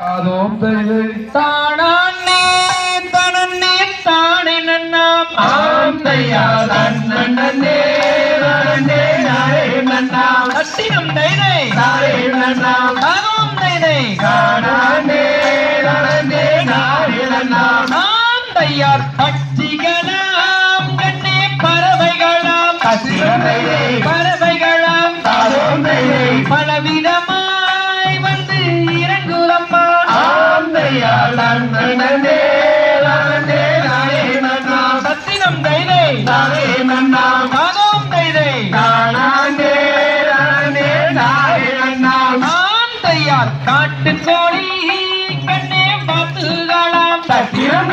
அதோம் தானே தனன்னே தானே நன்னாம் ஆம் தையா தன்னே நன்னே நாரே நன்னாம் அத்தினம் நாரே நன்னாம் நாரே நன்னாம் தையார் பட்சிகளாம் கண்ணே பறவைகளாம். அத்தினம் தைதை சத்தினம் தைதை நாரே தைதை காணானே நன்னே நாரே நன்னாம் காட்டுக்கோழி கண்ணே வாத்துகளாம் சத்திரம்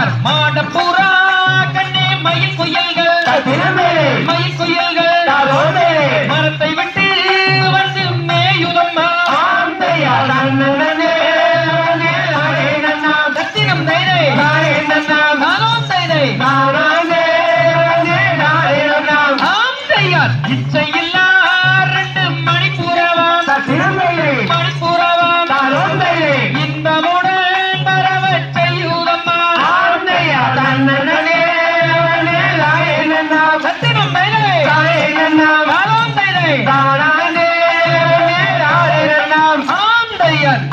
தையார் மாடப்புறா கண்ணே மயில் குயல்கள். மயில் குயல்கள். மரத்தை விட்டு வந்து மேயுதம்மா. சத்தினம் தைதை. தானோம் தைதை. ஆம் தையார் இச்சையில்லா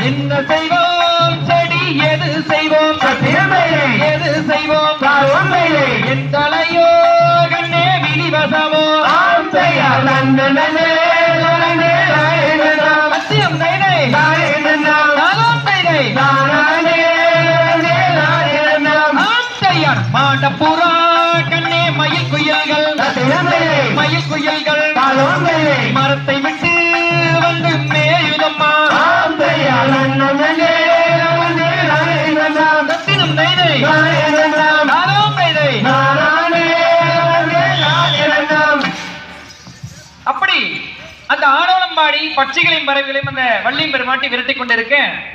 என்ன செய்வோம் செடி எது செய்வோம் எது செய்வோம் என் தலையோ கண்ணே விழிவசமோ சத்தியம் தையார் மாடப்புறா கண்ணே மயில் குயில்கள். மயில் குயில்கள். மரத்தை விட்டு வந்து மேயுதம்மா. சத்தினம் தைதை அப்படி அந்த ஆடோளம்பாடி பட்சிகளையும் பறவைகளையும் அந்த வள்ளியும் பெருமாட்டி விரட்டி கொண்டிருக்கேன்